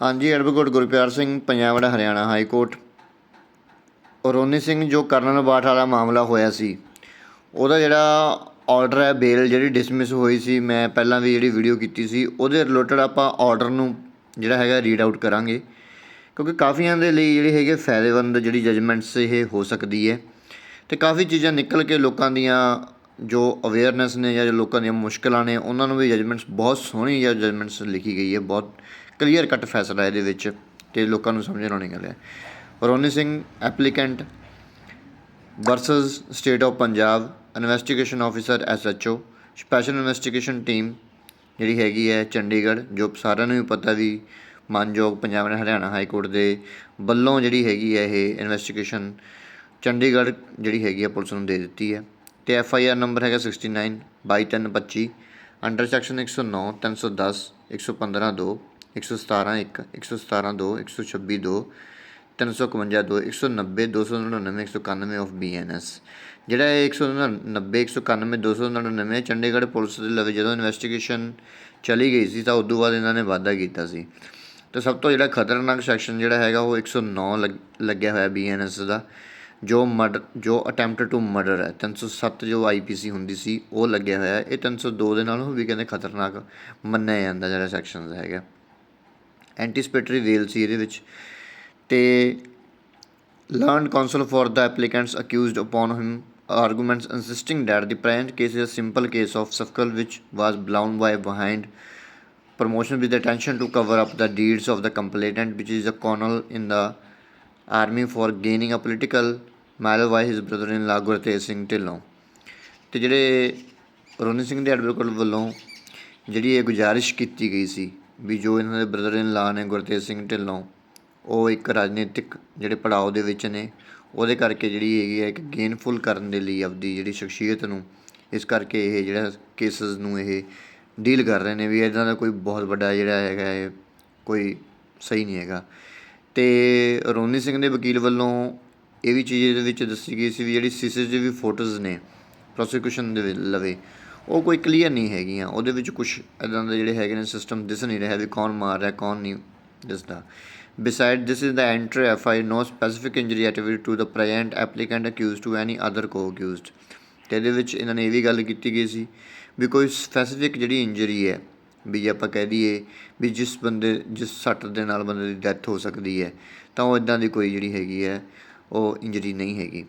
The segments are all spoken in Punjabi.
ਹਾਂਜੀ, ਐਡਵੋਕੇਟ ਗੁਰਪਿਆਰ ਸਿੰਘ, ਪੰਜਾਬ ਦਾ ਹਰਿਆਣਾ ਹਾਈ ਕੋਰਟ। ਰੋਨੀ ਸਿੰਘ, ਜੋ ਕਰਨਲ ਬਾਠ ਵਾਲਾ ਮਾਮਲਾ ਹੋਇਆ ਸੀ, ਉਹਦਾ ਜਿਹੜਾ ਆਰਡਰ ਹੈ ਬੇਲ ਜਿਹੜੀ ਡਿਸਮਿਸ ਹੋਈ ਸੀ, ਮੈਂ ਪਹਿਲਾਂ ਵੀ ਜਿਹੜੀ ਵੀਡੀਓ ਕੀਤੀ ਸੀ, ਉਹਦੇ ਰਿਲੇਟਡ ਆਪਾਂ ਆਰਡਰ ਨੂੰ ਜਿਹੜਾ ਹੈਗਾ ਰੀਡ ਆਊਟ ਕਰਾਂਗੇ। ਕਿਉਂਕਿ ਕਾਫੀਆਂ ਦੇ ਲਈ ਜਿਹੜੀ ਹੈਗੇ ਫਾਇਦੇਮੰਦ ਜਿਹੜੀ ਜਜਮੈਂਟਸ ਇਹ ਹੋ ਸਕਦੀ ਹੈ। ਤੇ ਕਾਫੀ ਚੀਜ਼ਾਂ ਨਿਕਲ ਕੇ ਲੋਕਾਂ ਦੀਆਂ ਜੋ ਅਵੇਅਰਨੈਸ ਨੇ ਜਾਂ ਜੋ ਲੋਕਾਂ ਦੀਆਂ ਮੁਸ਼ਕਲਾਂ ਨੇ, ਉਹਨਾਂ ਨੂੰ ਵੀ ਜਜਮੈਂਟਸ ਬਹੁਤ ਸੋਹਣੀ ਜਾਂ ਜਜਮੈਂਟਸ ਲਿਖੀ ਗਈ ਹੈ, ਬਹੁਤ ਕਲੀਅਰ ਕੱਟ ਫੈਸਲਾ ਇਹਦੇ ਵਿੱਚ ਤੇ ਲੋਕਾਂ ਨੂੰ ਸਮਝਣ ਆਉਣੀ ਗੱਲ ਹੈ। Roni Singh, applicant versus state of Punjab, investigation officer, SHO, special investigation team ਜਿਹੜੀ ਹੈਗੀ ਹੈ ਚੰਡੀਗੜ੍ਹ, ਜੋ ਸਾਰਿਆਂ ਨੂੰ ਵੀ ਪਤਾ ਵੀ ਮਾਨਯੋਗ ਪੰਜਾਬ ਤੇ ਹਰਿਆਣਾ ਹਾਈ ਕੋਰਟ ਦੇ ਵੱਲੋਂ ਜਿਹੜੀ ਹੈਗੀ ਹੈ ਇਹ ਇਨਵੈਸਟੀਗੇਸ਼ਨ ਚੰਡੀਗੜ੍ਹ ਜਿਹੜੀ ਹੈਗੀ ਹੈ ਪੁਲਿਸ ਨੂੰ ਦੇ ਦਿੱਤੀ ਹੈ। ਤੇ ਐਫ ਆਈ ਆਰ ਨੰਬਰ ਹੈਗਾ 69 2225 ਅੰਡਰ ਸੈਕਸ਼ਨ 109 310 115 2 117 1 117 2 126 2 351 2 190 299 191 ਆਫ ਬੀਐਨਐਸ ਜਿਹੜਾ ਇਹ 190 191 299 ਚੰਡੀਗੜ੍ਹ ਪੁਲਿਸ ਦੇ ਲਵੇ ਜਦੋਂ ਇਨਵੈਸਟੀਗੇਸ਼ਨ ਚਲੀ ਗਈ ਸੀ ਤਾਂ ਉਦੋਂ ਬਾਅਦ ਇਹਨਾਂ ਨੇ ਵਾਅਦਾ ਕੀਤਾ ਸੀ। ਤੇ ਸਭ ਤੋਂ ਜਿਹੜਾ ਖਤਰਨਾਕ ਸੈਕਸ਼ਨ ਜਿਹੜਾ ਹੈਗਾ ਉਹ 109 ਲੱਗ- ਲੱਗਿਆ ਹੋਇਆ ਬੀਐਨਐਸ ਦਾ, ਜੋ ਮਰਡਰ, ਜੋ ਅਟੈਂਪਟ ਟੂ ਮਰਡਰ ਹੈ। 307 ਜੋ ਆਈਪੀਸੀ ਹੁੰਦੀ ਸੀ, ਉਹ ਲੱਗਿਆ ਹੋਇਆ। ਹੈ। ਇਹ 302 ਦੇ ਨਾਲੋਂ ਵੀ ਕਹਿੰਦੇ ਖਤਰਨਾਕ ਮੰਨਿਆ ਜਾਂਦਾ ਜਿਹੜਾ ਸੈਕਸ਼ਨ ਹੈਗਾ। ਐਂਟੀਸਪੇਟਰੀ ਵੇਲ ਸੀ ਇਹਦੇ ਵਿੱਚ ਤੇ learned counsel for the applicants accused upon him arguments insisting that the present case is a simple case of scuffle which was blown by behind promotion with attention to cover up the deeds of the complainant, which is a colonel in the army for gaining a political mallow by his brother-in-law Gurtej Singh Dhillon ਤੇ ਜਿਹੜੇ ਰੋਨੀ ਸਿੰਘ ਦੇ ਐਡਵੋਕੇਟ ਵੱਲੋਂ ਜਿਹੜੀ ਇਹ ਗੁਜਾਰਿਸ਼ ਕੀਤੀ ਗਈ ਸੀ ਵੀ ਜੋ ਇਹਨਾਂ ਦੇ ਬ੍ਰਦਰ ਇਨ ਲਾ ਨੇ ਗੁਰਤੇਜ ਸਿੰਘ ਢਿੱਲੋਂ, ਉਹ ਇੱਕ ਰਾਜਨੀਤਿਕ ਜਿਹੜੇ ਪੜਾਅ ਦੇ ਵਿੱਚ ਨੇ, ਉਹਦੇ ਕਰਕੇ ਜਿਹੜੀ ਹੈਗੀ ਹੈ ਇੱਕ ਗੇਨਫੁਲ ਕਰਨ ਦੇ ਲਈ ਆਪਦੀ ਜਿਹੜੀ ਸ਼ਖਸੀਅਤ ਨੂੰ, ਇਸ ਕਰਕੇ ਇਹ ਜਿਹੜਾ ਕੇਸਸ ਨੂੰ ਇਹ ਡੀਲ ਕਰ ਰਹੇ ਨੇ ਵੀ ਇਦਾਂ ਦਾ ਕੋਈ ਬਹੁਤ ਵੱਡਾ ਜਿਹੜਾ ਹੈਗਾ ਇਹ ਕੋਈ ਸਹੀ ਨਹੀਂ ਹੈਗਾ। ਤੇ ਰੋਨੀ ਸਿੰਘ ਦੇ ਵਕੀਲ ਵੱਲੋਂ ਇਹ ਵੀ ਚੀਜ਼ ਇਹਦੇ ਵਿੱਚ ਦੱਸੀ ਗਈ ਸੀ ਵੀ ਜਿਹੜੀ ਸੀਸੀਟੀਵੀ ਫੋਟੋਜ਼ ਨੇ ਪ੍ਰੋਸੀਕਿਊਸ਼ਨ ਦੇ ਲਵੇ ਉਹ ਕੋਈ ਕਲੀਅਰ ਨਹੀਂ ਹੈਗੀਆਂ। ਉਹਦੇ ਵਿੱਚ ਕੁਝ ਇਦਾਂ ਦੇ ਜਿਹੜੇ ਹੈਗੇ ਨੇ ਸਿਸਟਮ ਦਿਸ ਨਹੀਂ ਰਿਹਾ ਵੀ ਕੌਣ ਮਾਰ ਰਿਹਾ, ਕੌਣ ਨਹੀਂ ਦਿਸਦਾ। Beside this is the entry FI no specific injury attributed to the present applicant accused to any other co-accused. ਤੇ ਇਹਦੇ ਵਿੱਚ ਇਹਨਾਂ ਨੇ ਇਹ ਵੀ ਗੱਲ ਕੀਤੀ ਗਈ ਸੀ ਵੀ ਕੋਈ ਸਪੈਸੀਫਿਕ ਜਿਹੜੀ ਇੰਜਰੀ ਹੈ, ਵੀ ਜੇ ਆਪਾਂ ਕਹਿ ਦਈਏ ਵੀ ਜਿਸ ਬੰਦੇ, ਜਿਸ ਸੱਟ ਦੇ ਨਾਲ ਬੰਦੇ ਦੀ ਡੈਥ ਹੋ ਸਕਦੀ ਹੈ, ਤਾਂ ਉਹ ਇਦਾਂ ਦੀ ਕੋਈ ਜਿਹੜੀ ਹੈਗੀ ਹੈ, ਉਹ ਇੰਜਰੀ ਨਹੀਂ ਹੈਗੀ।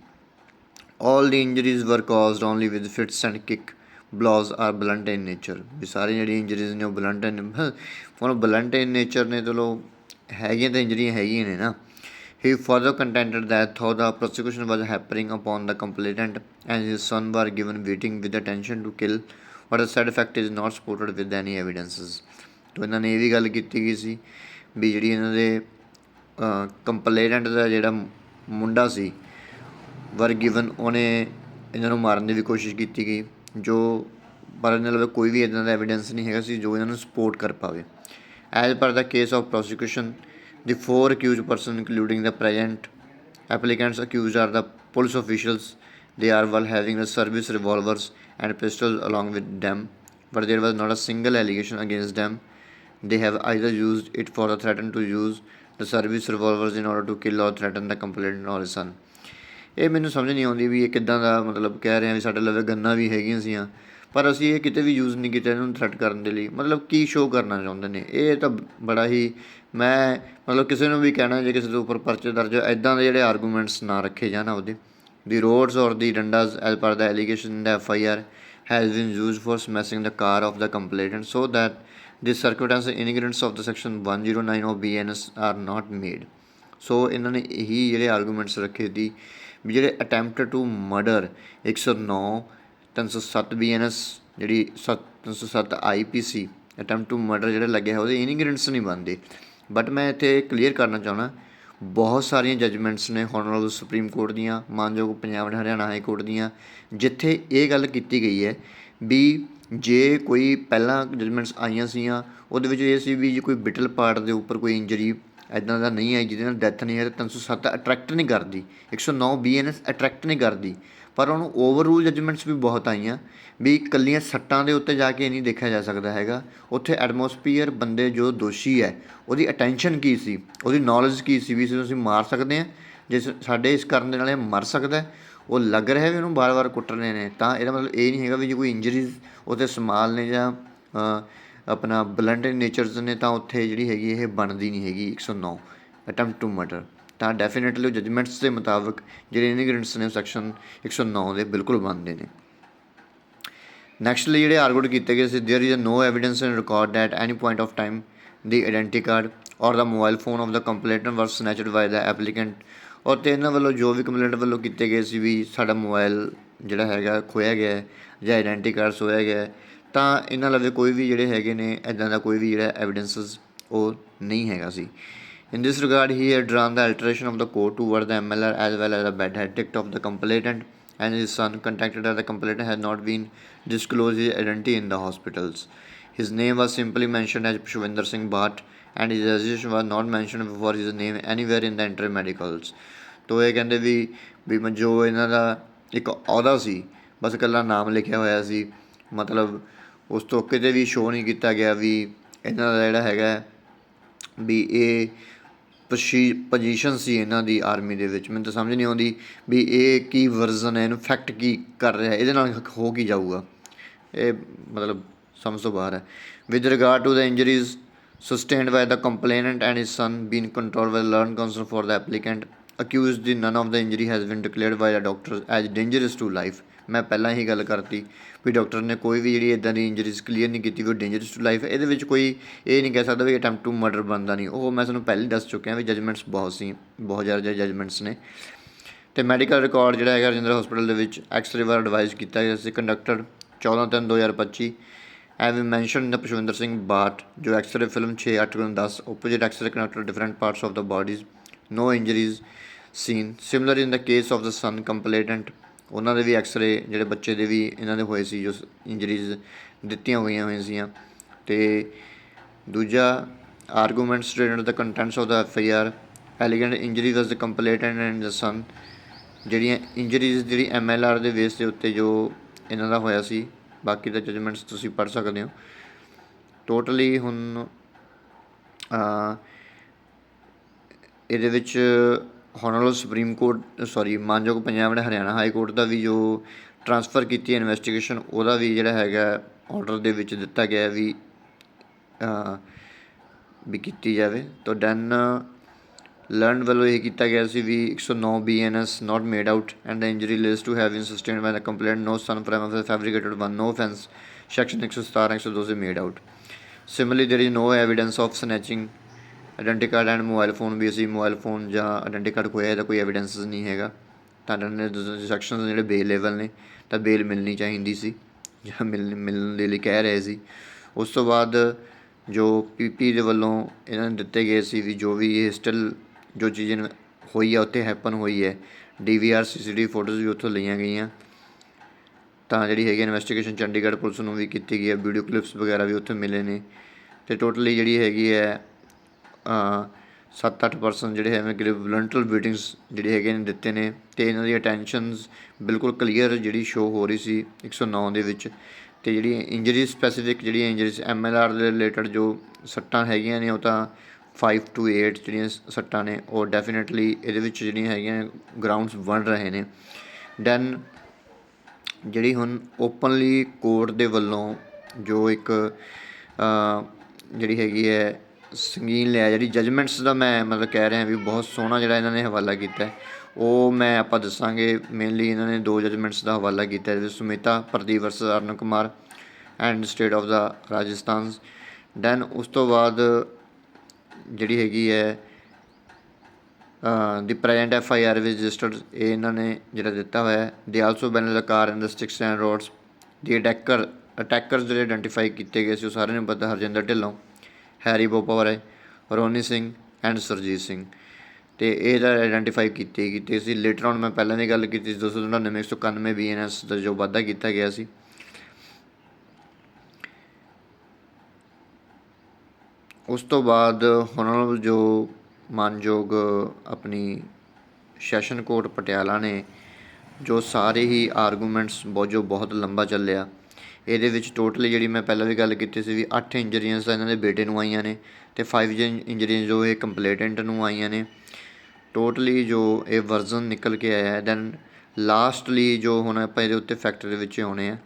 All the injuries were caused only with fits and kick blows are blunt in nature ਵੀ ਸਾਰੀ ਜਿਹੜੀ ਇੰਜਰੀਜ਼ ਨੇ ਉਹ blunt in ਹੁਣ blunt in nature ਨੇ ਚਲੋ ਹੈਗੀਆਂ ਤਾਂ ਇੰਜਰੀਆਂ ਹੈਗੀਆਂ ਨੇ ਨਾ he further contended that though the prosecution was hampering upon the complainant and his son were given beating with the intention to kill but the said fact is not supported with any evidences ਤੋਂ ਇਹਨਾਂ ਨੇ ਇਹ ਵੀ ਗੱਲ ਕੀਤੀ ਗਈ ਸੀ ਵੀ ਜਿਹੜੀ ਇਹਨਾਂ ਦੇ ਕੰਪਲੇਨੈਂਟ ਦਾ ਜਿਹੜਾ ਮੁੰਡਾ ਸੀ ਵਰ ਗਿਵਨ ਉਹਨੇ ਇਹਨਾਂ ਨੂੰ ਮਾਰਨ ਦੀ ਵੀ ਕੋਸ਼ਿਸ਼ ਕੀਤੀ ਗਈ ਜੋ ਪਰ ਇਹਨਾਂ ਲਵੇ ਕੋਈ ਵੀ ਇਦਾਂ ਦਾ ਐਵੀਡੈਂਸ ਨਹੀਂ ਹੈਗਾ ਸੀ ਜੋ ਇਹਨਾਂ ਨੂੰ ਸਪੋਰਟ ਕਰ ਪਾਵੇ as per the case of prosecution the four accused person including the present applicants accused are the police officials they are while having the service revolvers and pistols along with them but there was not a single allegation against them they have either used it for the threaten to use the service revolvers in order to kill or threaten the complainant or his son ਇਹ ਮੈਨੂੰ ਸਮਝ ਨਹੀਂ ਆਉਂਦੀ ਵੀ ਇਹ ਕਿੱਦਾਂ ਦਾ ਮਤਲਬ ਕਹਿ ਰਹੇ ਆ ਵੀ ਸਾਡੇ ਲਵੇ ਗੰਨਾ ਵੀ ਹੈਗੀਆਂ ਸੀਆਂ। ਪਰ ਅਸੀਂ ਇਹ ਕਿਤੇ ਵੀ ਯੂਜ਼ ਨਹੀਂ ਕੀਤਾ ਇਹਨੂੰ ਥ੍ਰੈਟ ਕਰਨ ਦੇ ਲਈ। ਮਤਲਬ ਕੀ ਸ਼ੋਅ ਕਰਨਾ ਚਾਹੁੰਦੇ ਨੇ? ਇਹ ਤਾਂ ਬੜਾ ਹੀ ਮੈਂ ਮਤਲਬ ਕਿਸੇ ਨੂੰ ਵੀ ਕਹਿਣਾ ਜੇ ਕਿਸੇ ਦੇ ਉੱਪਰ ਪਰਚੇ ਦਰਜ ਹੋ ਐਦਾਂ ਦੇ ਜਿਹੜੇ ਆਰਗੂਮੈਂਟਸ ਨਾ ਰੱਖੇ ਜਾਣ ਉਹਦੇ। ਦੀ ਰੋਡਸ ਔਰ ਦੀ ਡੰਡਾਸ as per the allegation the F I R has been used for smashing the car of the complainant so that the circumstances ingredients of the section 109 of BNS are not made. So ਇਹਨਾਂ ਨੇ ਇਹੀ ਜਿਹੜੇ ਆਰਗੂਮੈਂਟਸ ਰੱਖੇ ਦੀ ਵੀ ਜਿਹੜੇ ਅਟੈਂਪਟ ਟੂ ਮਰਡਰ 109 307 ਬੀਐਨਐਸ ਜਿਹੜੀ 307 ਆਈਪੀਸੀ ਅਟੈਂਪਟ ਟੂ ਮਰਡਰ ਜਿਹੜੇ ਲੱਗੇ ਹੈ ਉਹਦੇ ਇਨਗਰੀਡੀਐਂਟਸ ਨਹੀਂ ਬਣਦੇ। ਬਟ ਮੈਂ ਇੱਥੇ ਕਲੀਅਰ ਕਰਨਾ ਚਾਹਣਾ ਬਹੁਤ ਸਾਰੀਆਂ ਜਜਮੈਂਟਸ ਨੇ ਹੋਨਰੇਬਲ ਸੁਪਰੀਮ ਕੋਰਟ ਦੀਆਂ, ਮਾਨਯੋਗ ਪੰਜਾਬ ਤੇ ਹਰਿਆਣਾ ਹਾਈ ਕੋਰਟ ਦੀਆਂ, ਜਿੱਥੇ ਇਹ ਗੱਲ ਕੀਤੀ ਗਈ ਹੈ ਵੀ ਜੇ ਕੋਈ ਪਹਿਲਾਂ ਜਜਮੈਂਟਸ ਆਈਆਂ ਸੀਆਂ, ਉਹਦੇ ਵਿੱਚ ਇਹ ਸੀ ਵੀ ਜੇ ਕੋਈ ਬਿਟਲ ਪਾਰਟ ਦੇ ਉੱਪਰ ਕੋਈ ਇੰਜਰੀ ਐਦਾਂ ਦਾ ਨਹੀਂ ਆਈ ਜਿਹਦੇ ਨਾਲ ਡੈਥ ਨਹੀਂ ਹੈ ਤਾਂ 307 ਅਟਰੈਕਟ ਨਹੀਂ ਕਰਦੀ। 109 ਬੀਐਨਐਸ ਅਟਰੈਕਟ ਨਹੀਂ ਕਰਦੀ। ਪਰ ਉਹਨੂੰ ਓਵਰਰੂਲ ਜਜਮੈਂਟਸ ਵੀ ਬਹੁਤ ਆਈਆਂ, ਵੀ ਇਕੱਲੀਆਂ ਸੱਟਾਂ ਦੇ ਉੱਤੇ ਜਾ ਕੇ ਨਹੀਂ ਦੇਖਿਆ ਜਾ ਸਕਦਾ ਹੈਗਾ। ਉੱਥੇ ਐਟਮੋਸਫੀਅਰ ਬੰਦੇ ਜੋ ਦੋਸ਼ੀ ਹੈ, ਉਹਦੀ ਅਟੈਂਸ਼ਨ ਕੀ ਸੀ? ਉਹਦੀ ਨੌਲੇਜ ਕੀ ਸੀ ਵੀ ਇਸ ਨੂੰ ਅਸੀਂ ਮਾਰ ਸਕਦੇ ਹਾਂ? ਜੇ ਸਾਡੇ ਇਸ ਕਰਨ ਦੇ ਨਾਲ ਇਹ ਮਰ ਸਕਦਾ ਉਹ ਲੱਗ ਰਿਹਾ ਵੀ ਉਹਨੂੰ ਬਾਰ-ਬਾਰ ਕੁੱਟ ਰਹੇ ਨੇ। ਤਾਂ ਇਹਦਾ ਮਤਲਬ ਇਹ ਨਹੀਂ ਹੈਗਾ ਵੀ ਜੇ ਕੋਈ ਇੰਜਰੀਜ਼ ਉਹਦੇ ਸਮਾਲ ਨੇ ਜਾਂ ਆਪਣਾ ਬਲੰਟ ਨੇਚਰਸ ਨੇ ਤਾਂ ਉੱਥੇ ਜਿਹੜੀ ਹੈਗੀ ਇਹ ਬਣਦੀ ਨਹੀਂ ਹੈਗੀ 109 ਅਟੈਂਪਟ ਟੂ ਮਰਡਰ ਤਾਂ ਡੈਫੀਨਿਟਲੀ ਉਹ ਜਜਮੈਂਟਸ ਦੇ ਮੁਤਾਬਕ ਜਿਹੜੇ ਇਨੀਗ੍ਰੈਂਟਸ ਨੇ ਸੈਕਸ਼ਨ 109 ਦੇ ਬਿਲਕੁਲ ਬਣਦੇ ਨੇ ਨੈਕਸਟਲੀ ਜਿਹੜੇ ਆਰਗੂਡ ਕੀਤੇ ਗਏ ਸੀ there is no evidence in record that any point of time the identity card or the mobile phone of the complainant was snatched by the applicant ਔਰ ਤੇ ਇਹਨਾਂ ਵੱਲੋਂ ਜੋ ਵੀ ਕੰਪਲੇਂਟ ਵੱਲੋਂ ਕੀਤੇ ਗਏ ਸੀ ਵੀ ਸਾਡਾ ਮੋਬਾਈਲ ਜਿਹੜਾ ਹੈਗਾ ਖੋਇਆ ਗਿਆ ਹੈ ਜਾਂ ਆਇਡੈਂਟੀ ਕਾਰਡ ਸੋਇਆ ਗਿਆ ਹੈ, ਤਾਂ ਇਹਨਾਂ ਲਵੇ ਕੋਈ ਵੀ ਜਿਹੜੇ ਹੈਗੇ ਨੇ ਇਦਾਂ ਦਾ ਕੋਈ ਵੀ ਜਿਹੜਾ ਐਵੀਡੈਂਸਸ ਉਹ ਨਹੀਂ ਹੈਗਾ ਸੀ In this regard, he had drawn the alteration of the court toward the MLR as well as the bad verdict of the complainant and his son contacted that the complainant had not been disclosed his identity in the hospitals. His name was simply mentioned as Pushwinder Singh Bhatt and his registration was not mentioned before his name anywhere in the entry medicals. ਤੋ ਇਹ ਕਹਿੰਦੇ ਵੀ ਵੀ ਮ- ਜੋ ਇਹਨਾਂ ਦਾ ਇੱਕ ਅਹੁਦਾ ਸੀ ਬਸ ਇਕੱਲਾ ਨਾਮ ਲਿਖਿਆ ਹੋਇਆ ਸੀ ਮਤਲਬ ਉਸ ਤੋਂ ਕਿਤੇ ਵੀ ਸ਼ੋਅ ਨਹੀਂ ਕੀਤਾ ਗਿਆ ਵੀ ਇਹਨਾਂ ਦਾ ਜਿਹੜਾ ਹੈਗਾ ਵੀ ਇਹ ਪੋਸ਼ੀ ਪੋਜੀਸ਼ਨ ਸੀ ਇਹਨਾਂ ਦੀ ਆਰਮੀ ਦੇ ਵਿੱਚ। ਮੈਨੂੰ ਤਾਂ ਸਮਝ ਨਹੀਂ ਆਉਂਦੀ ਵੀ ਇਹ ਕੀ ਵਰਜ਼ਨ ਹੈ, ਇਹਨੂੰ ਫੈਕਟ ਕੀ ਕਰ ਰਿਹਾ, ਇਹਦੇ ਨਾਲ ਹੋ ਕੀ ਜਾਊਗਾ? ਇਹ ਮਤਲਬ ਸਮਝ ਤੋਂ ਬਾਹਰ ਹੈ। With regard to the injuries sustained by the complainant and his son being controlled by learned counsel for the applicant accused the none of the injury has been declared by the doctors as dangerous to life ਮੈਂ ਪਹਿਲਾਂ ਹੀ ਗੱਲ ਕਰਤੀ ਵੀ ਡਾਕਟਰ ਨੇ ਕੋਈ ਵੀ ਜਿਹੜੀ ਇਦਾਂ ਦੀ ਇੰਜਰੀਜ਼ ਕਲੀਅਰ ਨਹੀਂ ਕੀਤੀ ਵੀ ਡੇਂਜਰਸ ਟੂ ਲਾਈਫ ਇਹਦੇ ਵਿੱਚ ਕੋਈ ਇਹ ਨਹੀਂ ਕਹਿ ਸਕਦਾ ਵੀ ਅਟੈਂਪਟ ਟੂ ਮਰਡਰ ਬਣਦਾ ਨਹੀਂ। ਉਹ ਮੈਂ ਤੁਹਾਨੂੰ ਪਹਿਲਾਂ ਹੀ ਦੱਸ ਚੁੱਕਿਆ ਵੀ ਜਜਮੈਂਟਸ ਬਹੁਤ ਸੀ, ਬਹੁਤ ਜ਼ਿਆਦਾ ਜਜਮੈਂਟਸ ਨੇ। ਤੇ ਮੈਡੀਕਲ ਰਿਕਾਰਡ ਜਿਹੜਾ ਹੈਗਾ ਰਜਿੰਦਰ ਹਸਪੀਟਲ ਦੇ ਵਿੱਚ ਐਕਸ-ਰੇ ਵਾਰ ਐਡਵਾਈਸ ਕੀਤਾ ਗਿਆ ਸੀ। ਕੰਡਕਟਰ 14/3/2025 ਐਵੇਂ ਮੈਂਸ਼ਨ ਦਾ ਪਸ਼ਵਿੰਦਰ ਸਿੰਘ ਬਾਟ, ਜੋ x-ray film 6/8/10 opposite x-ray conductor different parts of the bodies no injuries seen similar in the case of the son complainant ਉਹਨਾਂ ਦੇ ਵੀ ਐਕਸ-ਰੇ ਜਿਹੜੇ ਬੱਚੇ ਦੇ ਵੀ ਇਹਨਾਂ ਦੇ ਹੋਏ ਸੀ, ਜੋ ਇੰਜਰੀਜ਼ ਦਿੱਤੀਆਂ ਹੋਈਆਂ ਹੋਈਆਂ ਸੀਆਂ। ਤੇ ਦੂਜਾ arguments stated the contents of the F I R alleged injury was the complainant and the son ਜਿਹੜੀਆਂ ਇੰਜਰੀਜ਼ ਜਿਹੜੀ ਐਮ ਐਲ ਆਰ ਦੇ ਬੇਸ ਦੇ ਉੱਤੇ ਜੋ ਇਹਨਾਂ ਦਾ ਹੋਇਆ ਸੀ, ਬਾਕੀ ਦਾ ਜਜਮੈਂਟਸ ਤੁਸੀਂ ਪੜ੍ਹ ਸਕਦੇ ਹੋ। ਟੋਟਲੀ ਹੁਣ ਅ ਇਹਦੇ ਵਿੱਚ ਹੋਨਰੇਬਲ ਸੁਪਰੀਮ ਕੋਰਟ ਸੌਰੀ ਮਾਨਯੋਗ ਪੰਜਾਬ ਨੇ ਹਰਿਆਣਾ ਹਾਈ ਕੋਰਟ ਦਾ ਵੀ ਜੋ ਟਰਾਂਸਫਰ ਕੀਤੀ ਹੈ ਇਨਵੈਸਟੀਗੇਸ਼ਨ ਉਹਦਾ ਵੀ ਜਿਹੜਾ ਹੈਗਾ ਆਰਡਰ ਦੇ ਵਿੱਚ ਦਿੱਤਾ ਗਿਆ ਹੈ ਵੀ ਅ, ਵੀ ਕੀਤੀ ਜਾਵੇ ਤਾਂ ਡਨ ਲਰਨ ਵੱਲੋਂ ਇਹ ਕੀਤਾ ਗਿਆ ਸੀ ਵੀ 109 BNS not made out and the injury list to have been sustained by the complaint no sun firm of fabricated one no offense section 117 102 say made out similarly there is no evidence of snatching identity card and mobile phone ਵੀ ਅਸੀਂ ਮੋਬਾਈਲ ਫੋਨ ਜਾਂ ਆਇਡੈਂਟੀ ਕਾਰਡ ਖੋਇਆ ਇਹਦਾ ਕੋਈ ਐਵੀਡੈਂਸ ਨਹੀਂ ਹੈਗਾ। ਤਾਂ ਨੇ ਸੈਕਸ਼ਨਸ ਜਿਹੜੇ ਬੇਲ ਲੈਵਲ ਨੇ, ਤਾਂ ਬੇਲ ਮਿਲਣੀ ਚਾਹੀਦੀ ਸੀ ਜਾਂ ਮਿਲਣ ਮਿਲਣ ਦੇ ਲਈ ਕਹਿ ਰਹੇ ਸੀ। ਉਸ ਤੋਂ ਬਾਅਦ ਜੋ ਪੀਪੀ ਦੇ ਵੱਲੋਂ ਇਹਨਾਂ ਨੂੰ ਦਿੱਤੇ ਗਏ ਸੀ ਵੀ ਜੋ ਵੀ ਇਹ ਸਟਿਲ ਜੋ ਚੀਜ਼ ਹੋਈ ਹੈ ਉੱਥੇ ਹੈਪਨ ਹੋਈ ਹੈ। ਡੀਵੀਆਰ ਸੀਸੀਟੀਵੀ ਫੋਟੋਜ਼ ਵੀ ਉੱਥੋਂ ਲਈਆਂ ਗਈਆਂ। ਤਾਂ ਜਿਹੜੀ ਹੈਗੀ ਇਨਵੈਸਟੀਗੇਸ਼ਨ ਚੰਡੀਗੜ੍ਹ ਪੁਲਿਸ ਨੂੰ ਵੀ ਕੀਤੀ ਗਈ ਹੈ। ਵੀਡੀਓ ਕਲਿੱਪਸ ਵਗੈਰਾ ਵੀ ਉੱਥੇ ਮਿਲੇ ਨੇ। ਤੇ ਟੋਟਲੀ ਜਿਹੜੀ ਹੈਗੀ ਹੈ ਸੱਤ ਅੱਠ ਪਰਸਨ ਜਿਹੜੇ ਹੈਗੇ ਕਿ ਵਲੰਟਲ ਬੀਟਿੰਗਸ ਜਿਹੜੇ ਹੈਗੇ ਨੇ ਦਿੱਤੇ ਨੇ ਤੇ ਇਹਨਾਂ ਦੀ ਅਟੈਂਸ਼ਨਸ ਬਿਲਕੁਲ ਕਲੀਅਰ ਜਿਹੜੀ ਸ਼ੋ ਹੋ ਰਹੀ ਸੀ 109 ਦੇ ਵਿੱਚ। ਤੇ ਜਿਹੜੀ ਇੰਜਰੀ ਸਪੈਸੀਫਿਕ ਜਿਹੜੀਆਂ ਇੰਜਰੀਜ਼ ਐਮਐਲਆਰ ਦੇ ਰਿਲੇਟਡ ਜੋ ਸੱਟਾਂ ਹੈਗੀਆਂ ਨੇ ਉਹ ਤਾਂ 5 ਟੂ 8 ਜਿਹੜੀਆਂ ਸੱਟਾਂ ਨੇ, ਉਹ ਡੈਫੀਨਿਟਲੀ ਇਹਦੇ ਵਿੱਚ ਜਿਹੜੀਆਂ ਹੈਗੀਆਂ ਗਰਾਊਂਡਸ ਬਣ ਰਹੇ ਨੇ। ਦੈਨ ਜਿਹੜੀ ਹੁਣ ਓਪਨਲੀ ਕੋਰਟ ਦੇ ਵੱਲੋਂ ਜੋ ਇੱਕ ਜਿਹੜੀ ਹੈਗੀ ਹੈ ਸੰਗੀਨ ਲਿਆ। ਜਿਹੜੀ ਜਜਮੈਂਟਸ ਦਾ ਮੈਂ ਮਤਲਬ ਕਹਿ ਰਿਹਾ ਵੀ ਬਹੁਤ ਸੋਹਣਾ ਜਿਹੜਾ ਇਹਨਾਂ ਨੇ ਹਵਾਲਾ ਕੀਤਾ ਹੈ, ਉਹ ਮੈਂ ਆਪਾਂ ਦੱਸਾਂਗੇ ਮੇਨਲੀ ਇਹਨਾਂ ਨੇ ਦੋ ਜਜਮੈਂਟਸ ਦਾ ਹਵਾਲਾ ਕੀਤਾ ਹੈ, Sumita, Pradeep versus Arun Kumar and state of the Rajasthan then ਉਸ ਤੋਂ ਬਾਅਦ ਜਿਹੜੀ ਹੈਗੀ ਹੈ the present F I R registered ਇਹ ਇਹਨਾਂ ਨੇ ਜਿਹੜਾ ਦਿੱਤਾ ਹੋਇਆ ਹੈ। They also ban the car in the sticks and rods the attacker attackers ਜਿਹੜੇ ਆਇਡੈਂਟੀਫਾਈ ਕੀਤੇ ਗਏ ਸੀ, ਉਹ ਸਾਰਿਆਂ ਨੂੰ ਪਤਾ, ਹਰਜਿੰਦਰ ਢਿੱਲੋਂ। ਹੈਰੀ ਬੋਪਾਵਰੇ ਰੋਨੀ ਸਿੰਘ ਐਂਡ ਸਰਜੀਤ ਸਿੰਘ। ਤੇ ਇਹ ਦਾ ਆਇਡੈਂਟੀਫਾਈ ਕੀਤੇ ਕੀਤੇ ਸੀ। ਲੇਟਰ ਔਨ ਮੈਂ ਪਹਿਲਾਂ ਦੀ ਗੱਲ ਕੀਤੀ ਸੀ 299 191 ਬੀਐਨਐਸ ਦਾ ਜੋ ਵਾਧਾ ਕੀਤਾ ਗਿਆ ਸੀ। ਉਸ ਤੋਂ ਬਾਅਦ ਹੁਣ ਜੋ ਮਾਨਯੋਗ ਆਪਣੀ ਸੈਸ਼ਨ ਕੋਰਟ ਪਟਿਆਲਾ ਨੇ, ਜੋ ਸਾਰੇ ਹੀ ਆਰਗੂਮੈਂਟਸ ਬਹੁਤ, ਜੋ ਬਹੁਤ ਲੰਬਾ ਚੱਲਿਆ। ਇਹਦੇ ਵਿੱਚ ਟੋਟਲੀ ਜਿਹੜੀ ਮੈਂ ਪਹਿਲਾਂ ਵੀ ਗੱਲ ਕੀਤੀ ਸੀ ਵੀ 8 ਇੰਜਰੀਆਂ ਤਾਂ ਇਹਨਾਂ ਦੇ ਬੇਟੇ ਨੂੰ ਆਈਆਂ ਨੇ ਤੇ 5 ਇੰਜਰੀਆਂ ਜੋ ਇਹ ਕੰਪਲੇਟੈਂਟ ਨੂੰ ਆਈਆਂ ਨੇ ਟੋਟਲੀ ਜੋ ਇਹ ਵਰਜ਼ਨ ਨਿਕਲ ਕੇ ਆਇਆ ਹੈ ਦੈਨ ਲਾਸਟਲੀ ਜੋ ਹੁਣ ਆਪਾਂ ਇਹਦੇ ਉੱਤੇ ਫੈਕਟ ਦੇ ਵਿੱਚ ਆਉਣੇ ਆ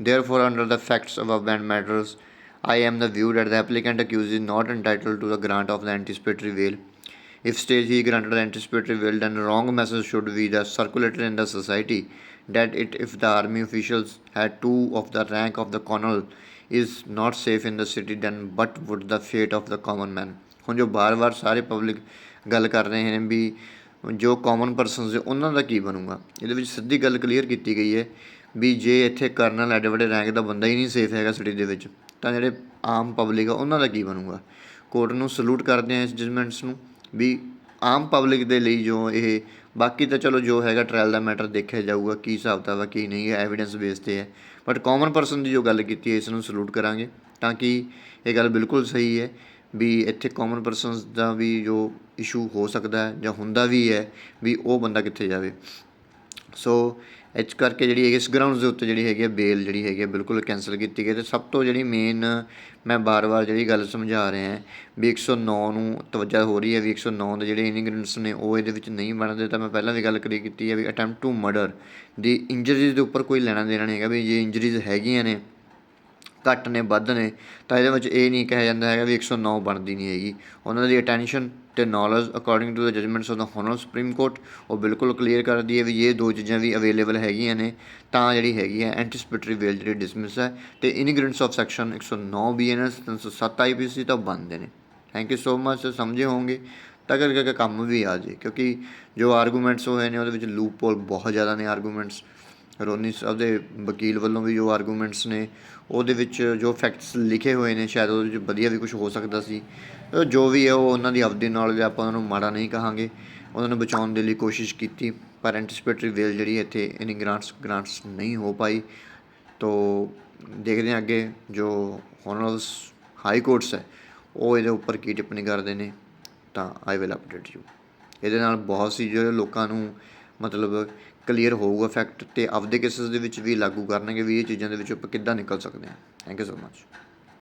therefore under the facts above and matters i am the view that the applicant accused is not entitled to the grant of the anticipatory bail if stage he granted anticipatory bail then wrong message should be the circulated in the society that it if the army officials had two of the rank of the colonel is not safe in the city then what would the fate of the common man ਹੁਣ ਜੋ ਬਾਰ-ਬਾਰ ਸਾਰੇ ਪਬਲਿਕ ਗੱਲ ਕਰ ਰਹੇ ਨੇ ਵੀ ਜੋ ਕਾਮਨ ਪਰਸਨਸ ਨੇ ਉਹਨਾਂ ਦਾ ਕੀ ਬਣੂਗਾ ਇਹਦੇ ਵਿੱਚ ਸਿੱਧੀ ਗੱਲ ਕਲੀਅਰ ਕੀਤੀ ਗਈ ਹੈ ਵੀ ਜੇ ਇੱਥੇ ਕਰਨਲ ਐਡੇ ਵੱਡੇ ਰੈਂਕ ਦਾ ਬੰਦਾ ਹੀ ਨਹੀਂ ਸੇਫ ਹੈਗਾ ਸਿਟੀ ਦੇ ਵਿੱਚ ਤਾਂ ਜਿਹੜੇ ਆਮ ਪਬਲਿਕ ਆ ਉਹਨਾਂ ਦਾ ਕੀ ਬਣੂਗਾ ਕੋਰਟ ਨੂੰ ਸਲੂਟ ਕਰਦੇ ਆ ਇਸ ਜਜਮੈਂਟਸ ਨੂੰ ਵੀ ਆਮ ਪਬਲਿਕ ਦੇ ਲਈ ਜੋ ਇਹ, ਬਾਕੀ ਤਾਂ ਚਲੋ ਜੋ ਹੈਗਾ ਟਰਾਇਲ ਦਾ ਮੈਟਰ ਦੇਖਿਆ ਜਾਊਗਾ ਕੀ ਹਿਸਾਬ ਕਿਤਾਬ ਆ, ਕੀ ਨਹੀਂ ਹੈ ਐਵੀਡੈਂਸ ਬੇਸ ਤੇ ਹੈ ਬਟ ਕਾਮਨ ਪਰਸਨ ਦੀ ਜੋ ਗੱਲ ਕੀਤੀ ਹੈ ਇਸ ਨੂੰ ਸਲੂਟ ਕਰਾਂਗੇ ਤਾਂ ਕਿ ਇਹ ਗੱਲ ਬਿਲਕੁਲ ਸਹੀ ਹੈ ਵੀ ਇੱਥੇ ਕਾਮਨ ਪਰਸਨਸ ਦਾ ਵੀ ਜੋ ਇਸ਼ੂ ਹੋ ਸਕਦਾ ਹੈ ਜਾਂ ਹੁੰਦਾ ਵੀ ਹੈ ਵੀ ਉਹ ਬੰਦਾ ਕਿੱਥੇ ਜਾਵੇ। ਸੋ ਇਸ ਕਰਕੇ ਜਿਹੜੀ ਹੈਗੀ, ਇਸ ਗਰਾਊਂਡਸ ਦੇ ਉੱਤੇ ਜਿਹੜੀ ਹੈਗੀ ਹੈ ਬੇਲ ਜਿਹੜੀ ਹੈਗੀ ਹੈ ਬਿਲਕੁਲ ਕੈਨਸਲ ਕੀਤੀ ਗਈ ਤੇ ਸਭ ਤੋਂ ਜਿਹੜੀ ਮੇਨ ਮੈਂ ਬਾਰ-ਬਾਰ ਜਿਹੜੀ ਗੱਲ ਸਮਝਾ ਰਿਹਾ ਹਾਂ, ਵੀ 109 ਨੂੰ ਤਵੱਜਾ ਹੋ ਰਹੀ ਹੈ, ਵੀ 109 ਦੇ ਜਿਹੜੇ ਇਨਗ੍ਰੀਡੀਐਂਟਸ ਨੇ ਉਹ ਇਹਦੇ ਵਿੱਚ ਨਹੀਂ ਬਣਦੇ ਤਾਂ ਮੈਂ ਪਹਿਲਾਂ ਵੀ ਗੱਲ ਕਰੀ ਕੀਤੀ ਹੈ ਵੀ ਅਟੈਂਪਟ ਟੂ ਮਰਡਰ ਦੀ ਇੰਜਰੀਜ਼ ਦੇ ਉੱਪਰ ਕੋਈ ਲੈਣਾ ਦੇਣਾ ਨਹੀਂ ਹੈਗਾ, ਵੀ ਜੇ ਇੰਜਰੀਜ਼ ਹੈਗੀਆਂ ਨੇ, ਘੱਟ ਨੇ, ਵੱਧ ਨੇ, ਤਾਂ ਇਹਦੇ ਵਿੱਚ ਇਹ ਨਹੀਂ ਕਿਹਾ ਜਾਂਦਾ ਹੈਗਾ ਵੀ 109 ਬਣਦੀ ਨਹੀਂ ਹੈਗੀ। ਉਹਨਾਂ ਦੀ ਅਟੈਂਸ਼ਨ ਤੇ knowledge according to the judgments of the honourable supreme court ਉਹ ਬਿਲਕੁਲ ਕਲੀਅਰ ਕਰਦੀ ਹੈ ਵੀ ਇਹ ਦੋ ਚੀਜ਼ਾਂ ਵੀ ਅਵੇਲੇਬਲ ਹੈਗੀਆਂ ਨੇ, ਤਾਂ ਜਿਹੜੀ ਹੈਗੀ ਹੈ ਐਂਟੀਸਪੀਟਰੀ ਵੇਲ ਜਿਹੜੀ ਡਿਸਮਿਸ ਹੈ, ਤੇ ingredients of section 109 BNS 307 IPC ਤਾਂ ਬੰਦੇ ਨੇ। ਥੈਂਕ ਯੂ ਸੋ ਮਚ ਸਮਝੇ ਹੋਵੋਗੇ ਤਾਂ ਕਰਕੇ ਕੰਮ ਵੀ ਆ ਜੇ, ਕਿਉਂਕਿ ਜੋ ਆਰਗੂਮੈਂਟਸ ਹੋਏ ਨੇ, ਉਹਦੇ ਵਿੱਚ ਲੂਪ ਹੋਲ ਬਹੁਤ ਜ਼ਿਆਦਾ ਨੇ ਆਰਗੂਮੈਂਟਸ ਰੋਨੀ ਸਾਹਿਬ ਦੇ ਵਕੀਲ ਵੱਲੋਂ ਵੀ ਜੋ ਆਰਗੂਮੈਂਟਸ ਨੇ, ਉਹਦੇ ਵਿੱਚ ਜੋ ਫੈਕਟਸ ਲਿਖੇ ਹੋਏ ਨੇ, ਸ਼ਾਇਦ ਉਹਦੇ ਵਿੱਚ ਵਧੀਆ ਵੀ ਕੁਝ ਹੋ ਸਕਦਾ ਸੀ। ਜੋ ਵੀ ਹੈ ਉਹ ਉਹਨਾਂ ਦੀ ਆਪਦੀ ਨੌਲੇਜ ਆਪਾਂ ਉਹਨਾਂ ਨੂੰ ਮਾੜਾ ਨਹੀਂ ਕਹਾਂਗੇ। ਉਹਨਾਂ ਨੂੰ ਬਚਾਉਣ ਦੇ ਲਈ ਕੋਸ਼ਿਸ਼ ਕੀਤੀ, ਪਰ ਐਂਟੀਸਪੇਟਰੀ ਵੇਲ ਜਿਹੜੀ ਇੱਥੇ ਇਨੀ ਗ੍ਰਾਂਟਸ ਗ੍ਰਾਂਟਸ ਨਹੀਂ ਹੋ ਪਾਈ। ਤੋ ਦੇਖਦੇ ਹਾਂ ਅੱਗੇ ਜੋ ਹੋਨਰਲਸ ਹਾਈ ਕੋਰਟਸ ਹੈ, ਉਹ ਇਹਦੇ ਉੱਪਰ ਕੀ ਟਿੱਪਣੀ ਕਰਦੇ ਨੇ, ਤਾਂ ਆਈ ਵਿਲ ਅਪਡੇਟ ਯੂ ਇਹਦੇ ਨਾਲ ਬਹੁਤ ਸੀ ਜਿਹੜੇ ਲੋਕਾਂ ਨੂੰ ਮਤਲਬ ਕਲੀਅਰ ਹੋਊਗਾ ਫੈਕਟ ਤੇ ਆਪਦੇ ਕੇਸਸ ਦੇ ਵਿੱਚ ਵੀ ਲਾਗੂ ਕਰਨਗੇ ਵੀ ਇਹ ਚੀਜ਼ਾਂ ਦੇ ਵਿੱਚ ਆਪਾਂ ਕਿੱਦਾਂ ਨਿਕਲ ਸਕਦੇ ਹਾਂ। Thank you so much